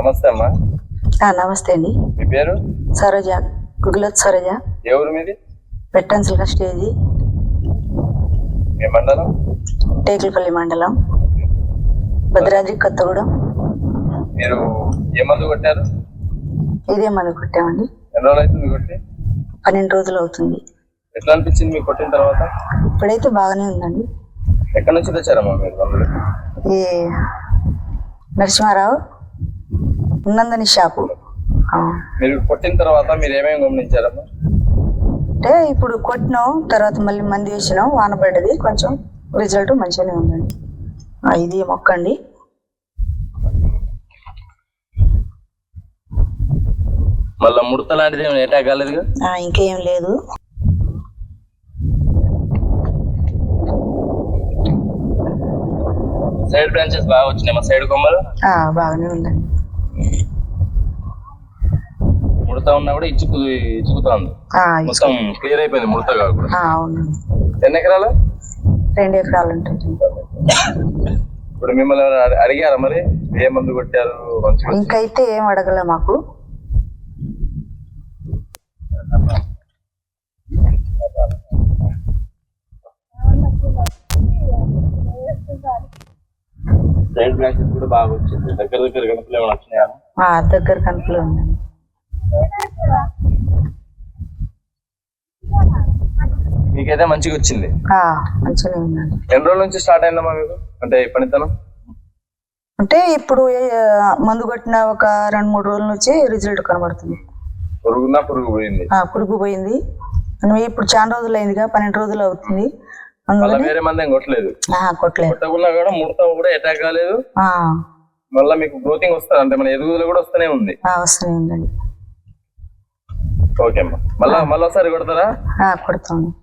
నమస్తే అమ్మా. నమస్తే అండి. మీ పేరు? సరోజ గుగులత్ సరోజ. ఊరు మీది? పెట్టన్సిల్గా స్టేజీ మీ మండలం? టేకులపల్లి మండలం. భద్రాద్రి కొత్తగూడెం. మీరు ఏ మందు కొట్టారు? ఇదే మందు కొట్టామండి. ఎన్ని రోజులు అవుతుంది కొట్టి? పన్నెండు రోజులు అవుతుంది. ఎట్లా అనిపించింది మీకు కొట్టిన తర్వాత? ఇప్పుడైతే బాగానే ఉందండి. ఎక్కడి నుంచి తెచ్చారమ్మా మీరు మందులు? ఈ నరసింహారావు ఉన్నందని షాపు. మీరు కొట్టిన తర్వాత మీరు ఏమేమి గమనించారమ్మా? అంటే ఇప్పుడు కొట్టినాం తర్వాత మళ్ళీ మంది వేసినాం వాన పడ్డది కొంచెం రిజల్ట్ మంచిగానే ఉందండి. ఇది మొక్క అండి మళ్ళీ ముడత లాంటిది ఏమైనా అటాక్ కాలేదుగా? ఇంకేం లేదు. సైడ్ బ్రాంచెస్ బాగా వచ్చినాయి మా సైడ్ కొమ్మలు బాగానే ఉందండి. ముడత ఉన్నా కూడా ఇచ్చుకు ఇచ్చుకుతుంది మొత్తం క్లియర్ అయిపోయింది ముడత కాకుండా ఎన్ని ఎకరాలు? రెండు ఎకరాలు ఉంటుంది ఇప్పుడు మిమ్మల్ని అడిగారా మరి? ఏ మందు కొట్టారు? ఇంకైతే ఏం అడగలే మాకు. సైడ్ బ్రాంచెస్ కూడా బాగా వచ్చింది. దగ్గర దగ్గర కనుకలు ఏమైనా వచ్చినాయా? దగ్గర కనుకలో మీకైతే మంచిగా వచ్చింది. ఉందండి ఎన్ని రోజుల నుంచి స్టార్ట్ అయిందమ్మా మీకు? అంటే పనితనం? అంటే ఇప్పుడు మందు కొట్టిన ఒక రెండు మూడు రోజుల నుంచి రిజల్ట్ కనబడుతుంది. పురుగున్నా పురుగు పోయింది ఆ, పురుగు పోయింది ఇప్పుడు చాలా రోజులు అయిందిగా పన్నెండు రోజులు అవుతుంది. మళ్ళీ వేరే మంది కొట్టలేదు. కొట్టలేదు. కొట్టకున్నా కూడా ముడత కూడా అటాక్ కాలేదు. మళ్ళీ మీకు గ్రోతింగ్ వస్తుంది అంటే మన ఎదుగుదల కూడా వస్తూనే ఉంది. ఆ, వస్తూనే ఉందండి. ఓకే అమ్మా. మళ్ళా మళ్ళీ ఒకసారి కొడతారా? ఆ, కొడతాము